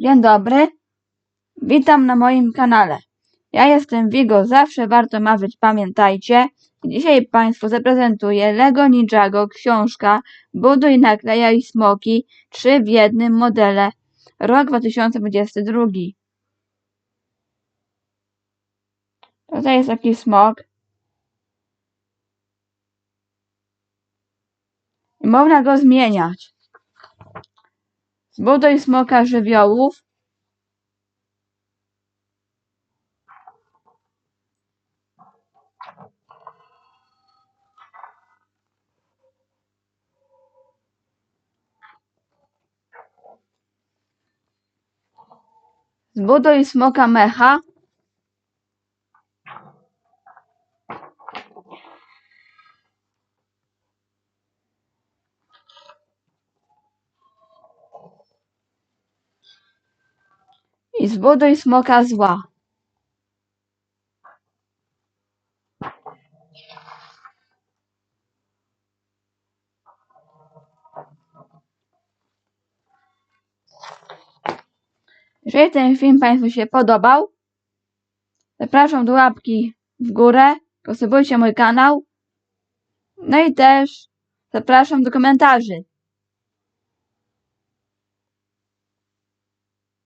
Dzień dobry. Witam na moim kanale. Ja jestem Vigo, zawsze warto marzyć, pamiętajcie. Dzisiaj Państwu zaprezentuję Lego Ninjago książka Buduj, naklejaj smoki 3 w jednym modele. Rok 2022. Tutaj jest taki smok. I można go zmieniać. Zbuduj smoka żywiołów. Zbuduj smoka mecha. I zbuduj smoka zła. Jeżeli ten film Państwu się podobał, zapraszam do łapki w górę, subskrybujcie mój kanał, no i też zapraszam do komentarzy.